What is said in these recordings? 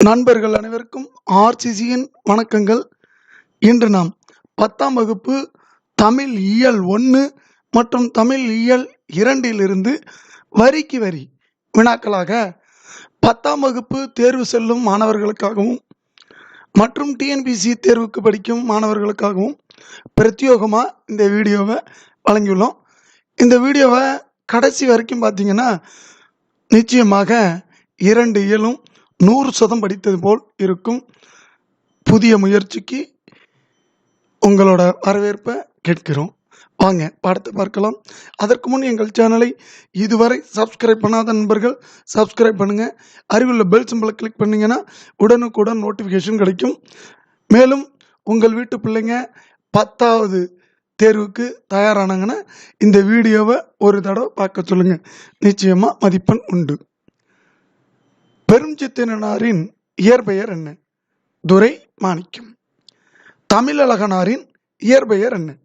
நண்பர்கள் அனைவருக்கும் ஆர்சிசியின் வணக்கங்கள். இன்று நாம் பத்தாம் வகுப்பு தமிழ் இயல் ஒன்று மற்றும் தமிழ் இயல் இரண்டிலிருந்து வரிக்கு வரி வினாக்களாக பத்தாம் வகுப்பு தேர்வு செல்லும் மாணவர்களுக்காகவும் மற்றும் டிஎன்பிசி தேர்வுக்கு படிக்கும் மாணவர்களுக்காகவும் பிரத்யோகமாக இந்த வீடியோவை வழங்கியுள்ளோம். இந்த வீடியோவை கடைசி வரைக்கும் பார்த்தீங்கன்னா நிச்சயமாக இரண்டு இயலும் நூறு சதம் படித்தது போல் இருக்கும். புதிய முயற்சிக்கு உங்களோட வரவேற்பை கேட்கிறோம். வாங்க பாடத்தை பார்க்கலாம். அதற்கு முன் எங்கள் சேனலை இதுவரை சப்ஸ்கிரைப் பண்ணாத நண்பர்கள் சப்ஸ்கிரைப் பண்ணுங்கள் அருகிலுள்ள பெல் சிம்பிளை கிளிக் பண்ணிங்கன்னா உடனுக்குடன் நோட்டிஃபிகேஷன் கிடைக்கும். மேலும் உங்கள் வீட்டு பிள்ளைங்க பத்தாவது தேர்வுக்கு தயாரானாங்கன்னா இந்த வீடியோவை ஒரு தடவை பார்க்க சொல்லுங்கள் நிச்சயமாக மதிப்பெண் உண்டு. பெருஞ்சித்திரனாரின் இயற்பெயர் என்ன? துரை மாணிக்கம் தமிழழகனாரின் இயற்பெயர் என்ன?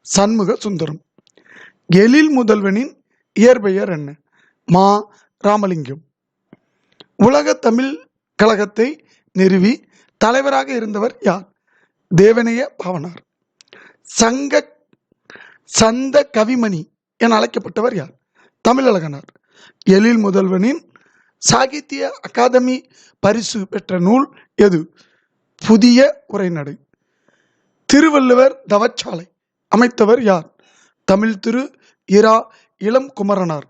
சண்முக சுந்தரம் எழில் முதல்வனின் இயற்பெயர் என்ன? மா. ராமலிங்கம். உலக தமிழ் கழகத்தை நிறுவி தலைவராக இருந்தவர் யார்? தேவனைய பாவனார். சங்க சந்த கவிமணி என அழைக்கப்பட்டவர் யார்? தமிழழகனார். எழில் முதல்வனின் சாகித்ய அகாதமி பரிசு பெற்ற நூல் எது? புதிய உரைநடை. திருவள்ளுவர் தவச்சாலை. அமைத்தவர் யார்? தமிழ் திரு இரா இளம் குமரனார்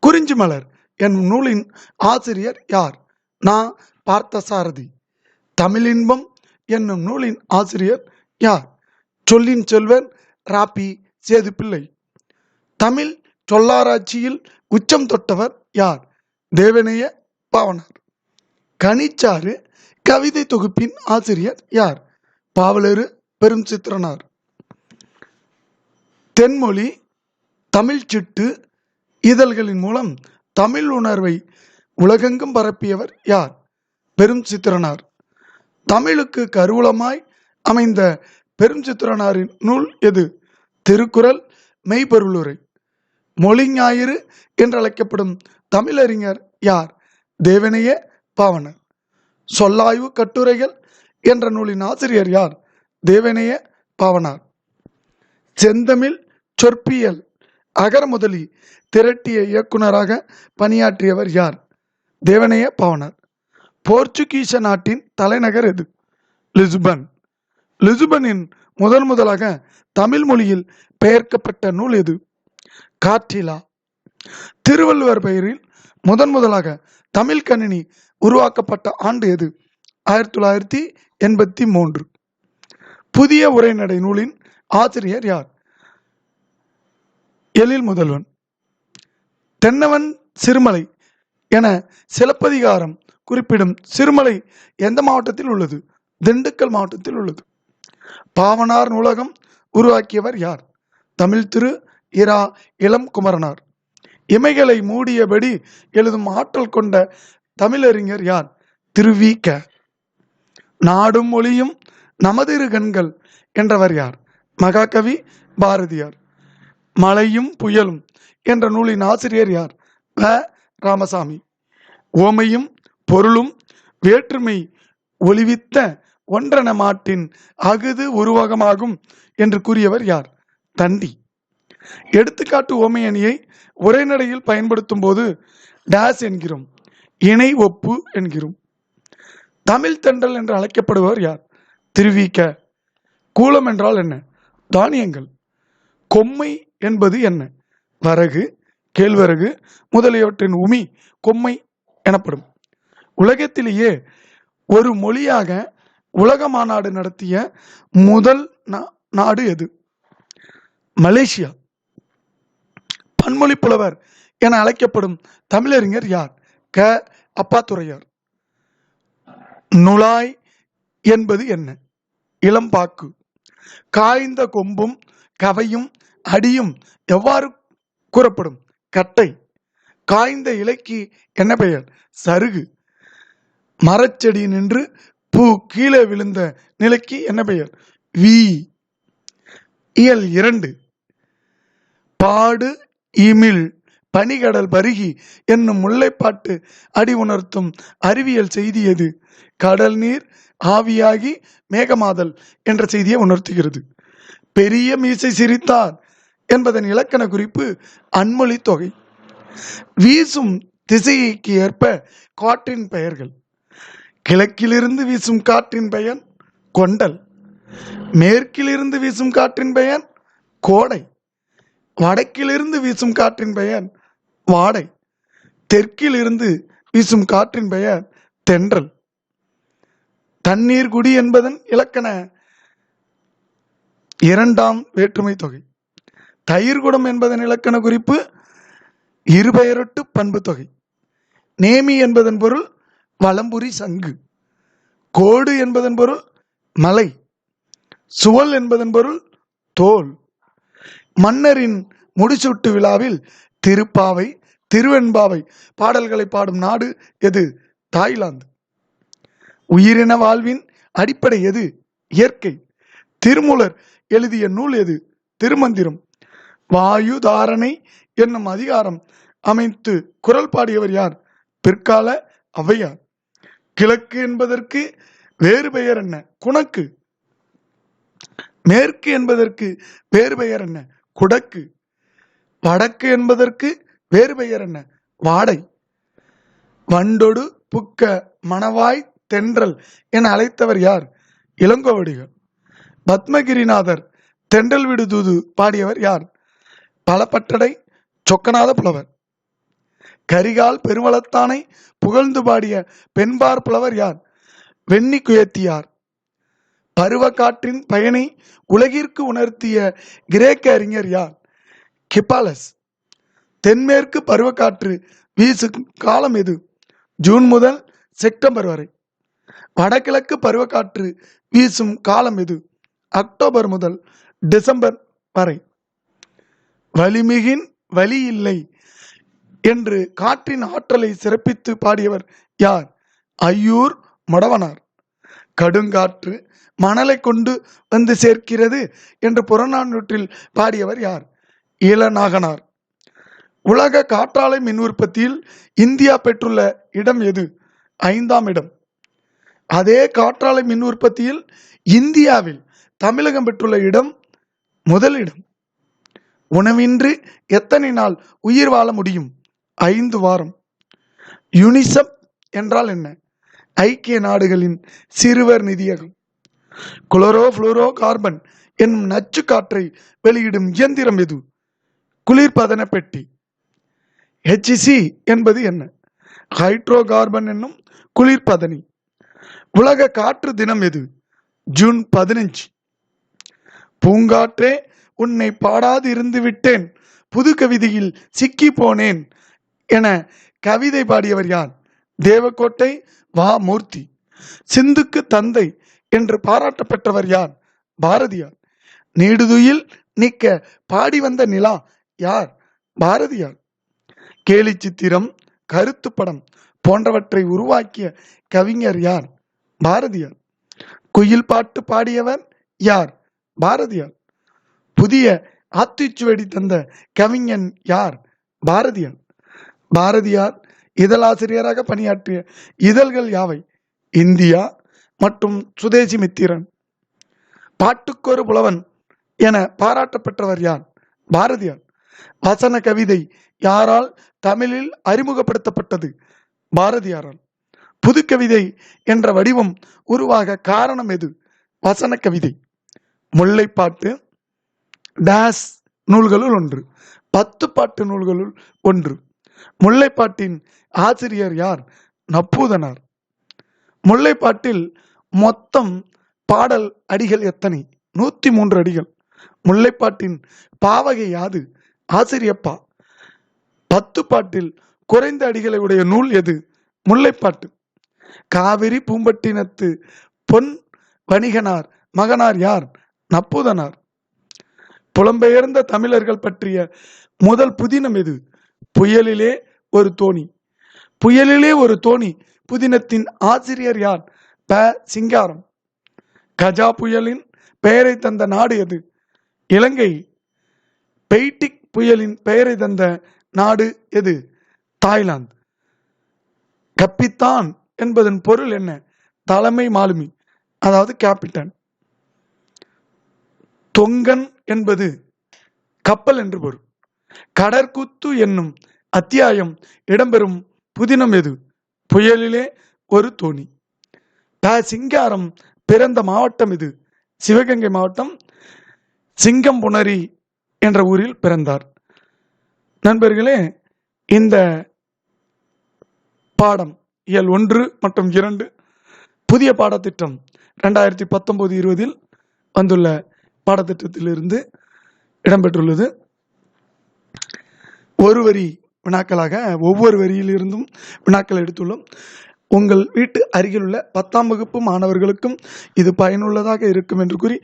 குறிஞ்சி மலர். என்னும் நூலின் ஆசிரியர் யார்? நான் பார்த்தசாரதி. தமிழின்பம் என்னும் நூலின் ஆசிரியர் யார்? சொல்லின் செல்வன் ராப்பி சேதுப்பிள்ளை. தமிழ் சொல்லாராய்ச்சியில் உச்சம் தொட்டவர் யார்? தேவனைய பாவனார். கனிச்சாறு கவிதை தொகுப்பின் ஆசிரியர் யார்? பாவலரு பெரும் சித்திரனார் தென்மொழி தமிழ் சிட்டு இதழ்களின் மூலம் தமிழ் உணர்வை உலகெங்கும் பரப்பியவர் யார்? பெரும் சித்திரனார் தமிழுக்கு கருவூலமாய் அமைந்த பெரும் சித்திரனாரின் நூல் எது? திருக்குறள் மெய்ப்பொருளுரை. மொழி ஞாயிறு என்றழைக்கப்படும் தமிழறிஞர் யார்? தேவனைய பாவனர். சொல்லாய்வு கட்டுரைகள் என்ற நூலின் ஆசிரியர் யார்? தேவனைய பாவனார். செந்தமிழ் சொற்பியல் அகர முதலி திரட்டிய இயக்குனராக பணியாற்றியவர் யார்? தேவனைய பாவனார். போர்ச்சுகீச நாட்டின் தலைநகர் எது? லிஸ்பன். லிஸ்பனின் முதன் முதலாக தமிழ் மொழியில் பெயர்க்கப்பட்ட நூல் எது? காற்றிலா திருவள்ளுவர் பெயரில் முதன் முதலாக தமிழ் கணினி உருவாக்கப்பட்ட ஆண்டு எது? ஆயிரத்தி தொள்ளாயிரத்தி எண்பத்தி மூன்று. புதிய உரைநடை நூலின் ஆசிரியர் யார்? எழில் முதல்வன். தென்னவன் சிறுமலை என சிலப்பதிகாரம் குறிப்பிடும் சிறுமலை எந்த மாவட்டத்தில் உள்ளது? திண்டுக்கல் மாவட்டத்தில் உள்ளது. பாவனார் நூலகம் உருவாக்கியவர் யார்? தமிழ் திரு இரா இளம் குமரனார் இமைகளை மூடியபடி எழுதும் ஆற்றல் கொண்ட தமிழறிஞர் யார்? திருவிக. நாடும் மொழியும் நமதிரு கண்கள் என்றவர் யார்? மகாகவி பாரதியார். மலையும் புயலும் என்ற நூலின் ஆசிரியர் யார்? வ. ராமசாமி. ஓமையும் பொருளும் வேற்றுமை ஒளிவித்த ஒன்றன மாட்டின் அகுது உருவகமாகும் என்று கூறியவர் யார்? தண்டி எடுத்துக்காட்டு ஓமையணியை உரைநடையில் பயன்படுத்தும் போது டேஸ் என்கிறோம் இணை ஒப்பு என்கிறோம். தமிழ் தென்றல் என்று அழைக்கப்படுபவர் யார்? திருவிக்க கூலம் என்றால் என்ன? தானியங்கள். கொம்மை என்பது என்ன? வரகு கேழ்வரகு முதலியவற்றின் உமி கொம்மை எனப்படும். உலகத்திலேயே ஒரு மொழியாக உலக மாநாடு நடத்திய முதல் நா- நாடு எது? மலேசியா. பன்மொழி புலவர் என அழைக்கப்படும் தமிழறிஞர் யார்? க. அப்பாத்துறையார். நுழாய் என்பது என்ன? இளம்பாக்கு. காய்ந்த கொம்பும் கவையும் அடியும் எவ்வாறு கூறப்படும்? கட்டை. காய்ந்த இலைக்கு என்ன பெயர்? சருகு. மரச்செடி நின்று பூ கீழே விழுந்த நிலைக்கு என்ன பெயர்? வி. இயல் இரண்டு. பாடு இமிழ் பனிகடல் பருகி என்னும் முல்லைப்பாட்டு அடி உணர்த்தும் அறிவியல் செய்தி எது கடல் நீர் ஆவியாகி மேகமாதல் என்ற செய்தியை உணர்த்துகிறது. பெரிய மீசை சிரித்தார் என்பதன் இலக்கண குறிப்பு அன்மொழி தொகை. வீசும் திசைக்கு ஏற்ப காற்றின் பெயர்கள். கிழக்கிலிருந்து வீசும் காற்றின் பெயர் கொண்டல். மேற்கிலிருந்து வீசும் காற்றின் பெயர் கோடை. வடக்கிலிருந்து வீசும் காற்றின் பெயர் வாடை தெற்கிலிருந்து வீசும் காற்றின் பெயர் தென்றல். தண்ணீர் குடி என்பதன் இலக்கண இரண்டாம் வேற்றுமை தொகை. தயிர்குடம் என்பதன் இலக்கண குறிப்பு இருபெயரொட்டு பண்பு தொகை. நேமி என்பதன் பொருள் வலம்புரி சங்கு. கோடு என்பதன் பொருள் மலை. சுவல் என்பதன் பொருள் தோல். மன்னரின் முடிசூட்டு விழாவில் திருப்பாவை திருவெண்பாவை பாடல்களை பாடும் நாடு எது? தாய்லாந்து. உயிரின வாழ்வின் அடிப்படை எது? இயற்கை. திருமூலர் எழுதிய நூல் எது? திருமந்திரம். வாயு தாரணை என்னும் அதிகாரம் அமைத்து குரல் பாடியவர் யார்? பிற்கால அவையார் கிழக்கு என்பதற்கு வேறு பெயர் என்ன? குணக்கு. மேற்கு என்பதற்கு வேறு பெயர் என்ன? குடக்கு. படக்கு என்பதற்கு வேறு பெயர் என்ன? வாடை. வண்டொடு புக்க மணவாய் தென்றல் என அழைத்தவர் யார்? இளங்கோவடிகள். பத்மகிரிநாதர் தென்றல் வீடு தூது பாடியவர் யார்? பலப்பட்டடை சொக்கநாத புலவர். கரிகால் பெருவளத்தானை புகழ்ந்து பாடிய பெண்பார் புலவர் யார்? வெண்ணி குயத்தியார் பருவக்காற்றின் பயனை உலகிற்கு உணர்த்திய கிரேக்க அறிஞர் யார்? கிப்பாலஸ். தென்மேற்கு பருவக்காற்று வீசும் காலம் எது? ஜூன் முதல் செப்டம்பர் வரை. வடகிழக்கு பருவக்காற்று வீசும் காலம் எது? அக்டோபர் முதல் டிசம்பர் வரை. வலிமிகின் வலி இல்லை என்று காற்றின் ஆற்றலை சிறப்பித்து பாடியவர் யார்? ஐயூர் மொடவனார். கடுங்காற்று மணலை கொண்டு வந்து சேர்க்கிறது என்று புறநானூற்றில் பாடியவர் யார்? இளநாகனார். உலக காற்றாலை மின் உற்பத்தியில் இந்தியா பெற்றுள்ள இடம் எது? ஐந்தாம் இடம். அதே காற்றாலை மின் உற்பத்தியில் இந்தியாவில் தமிழகம் பெற்றுள்ள இடம் முதல் இடம். உணவின்றி எத்தனை நாள் உயிர் வாழ முடியும்? ஐந்து வாரம். யுனிசெப் என்றால் என்ன? ஐக்கிய நாடுகளின் சிறுவர் நிதியகம். குளோரோ புளோரோ கார்பன் என்னும் நச்சு காற்றை வெளியிடும் இயந்திரம் எது? குளிர்பதன பெட்டி. ஹெச்சிசி என்பது என்ன? ஹைட்ரோ கார்பன் என்னும் குளிர்பதனி. உலக காற்று தினம் எது? ஜூன் பதினஞ்சு. பூங்காற்றே உன்னை பாடாது இருந்து விட்டேன். புது கவிதையில் சிக்கி போனேன் என கவிதை பாடியவர் யார்? தேவக்கோட்டை வா மூர்த்தி சிந்துக்கு தந்தை என்று பாராட்ட பெற்றவர் யார்? பாரதியார். நீடுதுயில் நிற்க பாடி வந்த நிலா யார்? பாரதியார். கேலி சித்திரம் கருத்து படம் போன்றவற்றை உருவாக்கிய கவிஞர் யார்? பாரதியார். குயில் பாட்டு பாடியவர் யார்? பாரதியார். புதிய ஆத்திச்சுவடி தந்த கவிஞன் யார்? பாரதியார். பாரதியார் இதழாசிரியராக பணியாற்றிய இதழ்கள் யாவை? இந்தியா மற்றும் சுதேசி மித்திரன். பாட்டுக்கொரு புலவன் என பாராட்ட பெற்றவர் யார்? பாரதியார். வசன கவிதை யாரால் தமிழில் அறிமுகப்படுத்தப்பட்டது? பாரதியாரால். புது கவிதை என்ற வடிவம் உருவாக காரணம் எது? வசன கவிதை. முல்லைப்பாட்டு டேஸ் நூல்களுள் ஒன்று. பத்து பாட்டு நூல்களுள் ஒன்று. முல்லைப்பாட்டின் ஆசிரியர் யார்? நப்பூதனார். முல்லைப்பாட்டில் மொத்தம் பாடல் அடிகள் எத்தனை? நூத்தி மூன்று அடிகள். முல்லைப்பாட்டின் பாவகை யாது? ஆசிரியப்பா. பத்து பாட்டில் குறைந்த அடிகளை உடைய நூல் எது? முல்லைப்பாட்டு. காவிரி பூம்பட்டினத்து பொன் வணிகனார் மகனார் யார்? நப்பூதனார். புலம்பெயர்ந்த தமிழர்கள் பற்றிய முதல் புதினம் எது? புயலிலே ஒரு தோணி. புயலிலே ஒரு தோணி. புதினத்தின் ஆசிரியர் யார்? ப. சிங்காரம். கஜா புயலின் பெயரை தந்த நாடு எது? இலங்கை. பெய்டிக் புயலின் பெயரை தந்த நாடு எது? தாய்லாந்து. கப்பித்தான் என்பதன் பொருள் என்ன? தலைமை மாலுமி அதாவது கேபிட்டன் தொங்கன் என்பது கப்பல் என்று பொருள். கடற்குத்து என்னும் அத்தியாயம் இடம்பெறும் புதினம் எது? புயலிலே ஒரு தோணி. ப சிங்காரம் பிறந்த மாவட்டம் இது. சிவகங்கை மாவட்டம் சிங்கம்புணரி என்ற ஊரில் பிறந்தார். நண்பர்களே இந்த பாடம் இயல் ஒன்று மற்றும் இரண்டு புதிய பாடத்திட்டம் ரெண்டாயிரத்தி பத்தொன்பது இருபதில் வந்துள்ள பாடத்திட்டத்திலிருந்து இடம்பெற்றுள்ளது. ஒரு வரி வினாக்களாக ஒவ்வொரு வரியிலிருந்தும் வினாக்கள் எடுத்துள்ளோம். உங்கள் வீட்டு அருகிலுள்ள பத்தாம் வகுப்பு மாணவர்களுக்கும் இது பயனுள்ளதாக இருக்கும் என்று கூறி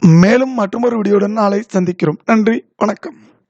மேலும் மற்றொரு வீடியோடன் நாளை சந்திக்கிறோம். நன்றி வணக்கம்.